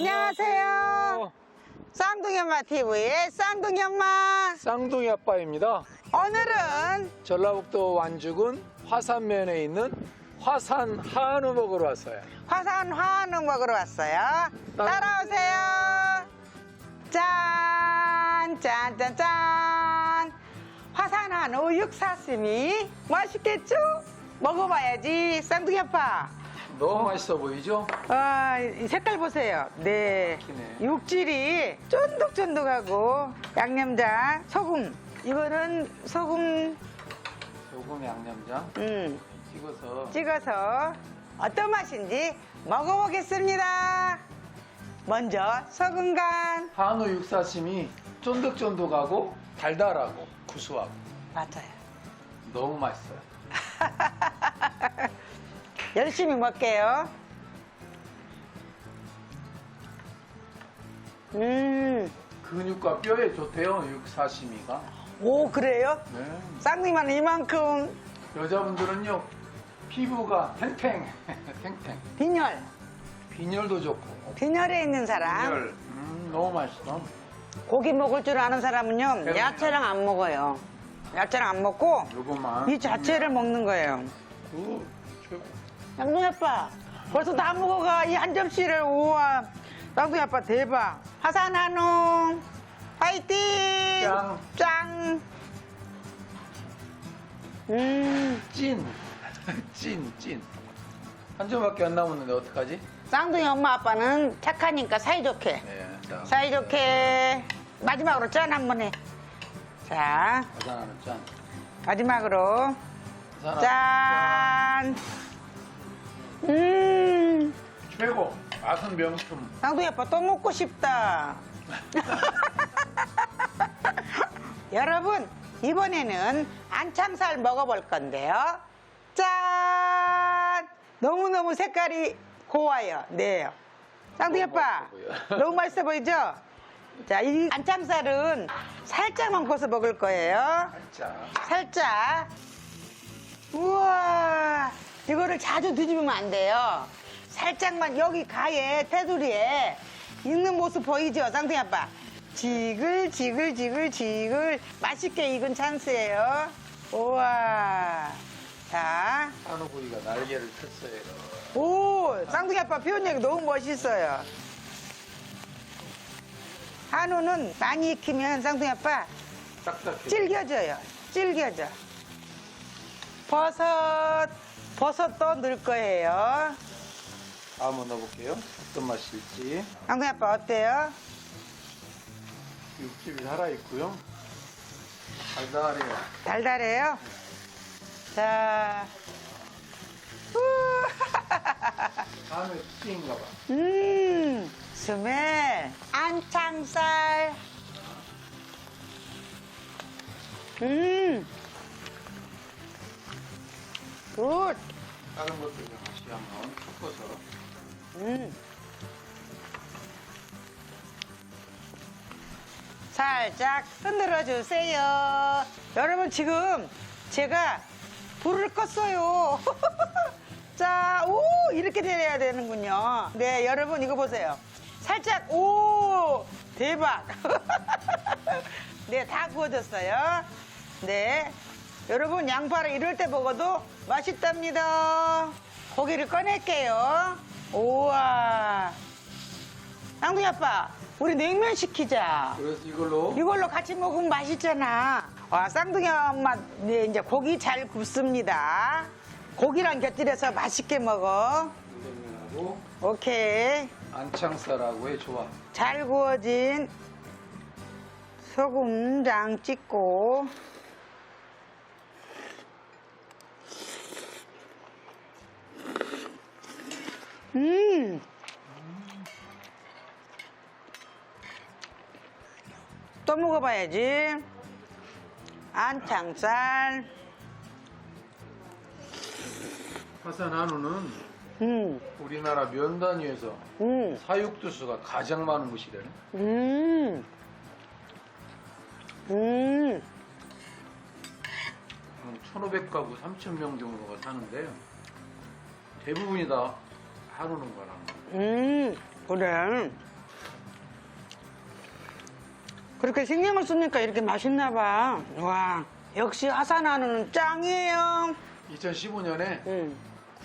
안녕하세요. 쌍둥이 엄마 TV의 쌍둥이 엄마. 쌍둥이 아빠입니다. 오늘은 전라북도 완주군 화산면에 있는 화산 한우 먹으러 왔어요. 화산 한우 먹으러 왔어요. 따라오세요. 짠, 짠, 짠, 짠. 화산 한우 육사슴이 맛있겠죠? 먹어봐야지, 쌍둥이 아빠. 너무 맛있어 보이죠? 아, 이 색깔 보세요. 네. 기네. 육질이 쫀득쫀득하고 양념장, 소금. 이거는 소금 소금 양념장 음, 찍어서 찍어서 어떤 맛인지 먹어보겠습니다. 먼저 소금 간. 한우 육사심이 쫀득쫀득하고 달달하고 구수하고 맞아요. 너무 맛있어요. 열심히 먹게요. 음, 근육과 뼈에 좋대요 육사시미가. 오 그래요? 네. 쌍둥이만 이만큼 여자분들은요 피부가 탱탱 탱탱 빈혈, 빈혈도 좋고 빈혈에 있는 사람. 빈혈 음, 너무 맛있어. 고기 먹을 줄 아는 사람은요 배고프다. 야채랑 안 먹어요 야채랑 안 먹고 요것만 이 자체를 먹는 거예요 그 최고. 쌍둥이 아빠 벌써 다 먹어가 이 한 접시를 우와 쌍둥이 아빠 대박 화산 한우 파이팅 짱. 짱 음, 찐. 찐, 찐. 한 점밖에 안 남았는데 어떡하지? 쌍둥이 엄마 아빠는 착하니까 사이좋게 네, 자. 사이좋게 마지막으로 짠 한번 해. 자, 화산 하나 짠. 마지막으로 화산 하나 짠. 음, 짠. 최고. 맛은 명품. 쌍둥이 아빠 또 먹고 싶다. 여러분, 이번에는 안창살 먹어볼 건데요. 짠! 너무너무 색깔이 고와요. 네. 쌍둥이 아빠. 너무 맛있어 보이죠? 자, 이 안창살은 살짝만 꺼서 먹을 거예요. 자. 살짝. 우와, 이거를 자주 뒤집으면 안 돼요. 살짝만 여기 가에 테두리에 익는 모습 보이죠, 쌍둥이 아빠? 지글, 지글, 지글, 지글. 맛있게 익은 찬스예요. 우와. 자, 한우 부위가 날개를 폈어요. 오, 쌍둥이 아빠 표현력이 너무 멋있어요. 한우는 많이 익히면 쌍둥이 아빠 딱딱해. 질겨져요. 질겨져. 버섯, 버섯도 넣을 거예요. 한번 넣어볼게요. 어떤 맛일지. 쌍둥이 아빠 어때요? 육즙이 살아있고요. 달달해요. 달달해요? 자, 후. 한우 찌인가 봐. 음, 스멜, 안창살. 음, 굿. 다른 것들 좀 같이 한번 섞어서. 음. 살짝 흔들어 주세요. 여러분 지금 제가 불을 껐어요. 자, 오 이렇게 돼야 되는군요. 네, 여러분 이거 보세요. 살짝 오 대박. 네, 다 구워졌어요. 네, 여러분 양파를 이럴 때 먹어도 맛있답니다. 고기를 꺼낼게요. 우와. 쌍둥이 아빠, 우리 냉면 시키자. 그래서 이걸로 이걸로 같이 먹으면 맛있잖아. 와, 쌍둥이 엄마, 네, 이제 고기 잘 굽습니다. 고기랑 곁들여서 맛있게 먹어. 물냉면하고 오케이. 안창살하고의 조합. 잘 구워진 소금장 찍고. 음. 또 먹어봐야지. 안창살. 화산 한우는 음, 우리나라 면 단위에서 음, 사육두수가 가장 많은 곳이래요. 음. 음. 한 1,500가구 3,000명 정도가 사는데요. 대부분이 다 사놓는 거랑. 음, 그래. 그렇게 신경을 쓰니까 이렇게 맛있나 봐. 와, 역시 화산하는 짱이에요. 2015년에 응, 음.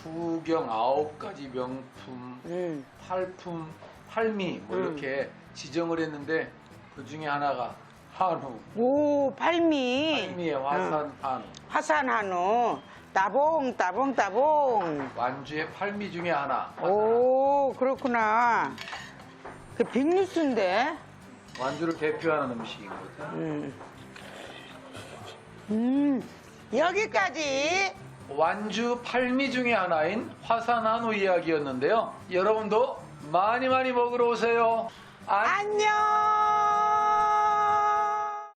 구경 아홉 가지 명품, 음. 팔품, 팔미 뭐 음. 이렇게 지정을 했는데 그 중에 하나가 한우, 오, 팔미. 팔미의 화산 어. 한우. 화산한우. 따봉, 따봉, 따봉. 완주의 팔미 중에 하나. 오, 그렇구나. 그 빅뉴스인데. 완주를 대표하는 음식이거든. 음. 음, 여기까지. 완주 팔미 중에 하나인 화산 한우 이야기였는데요. 여러분도 많이 많이 먹으러 오세요. 안 안녕!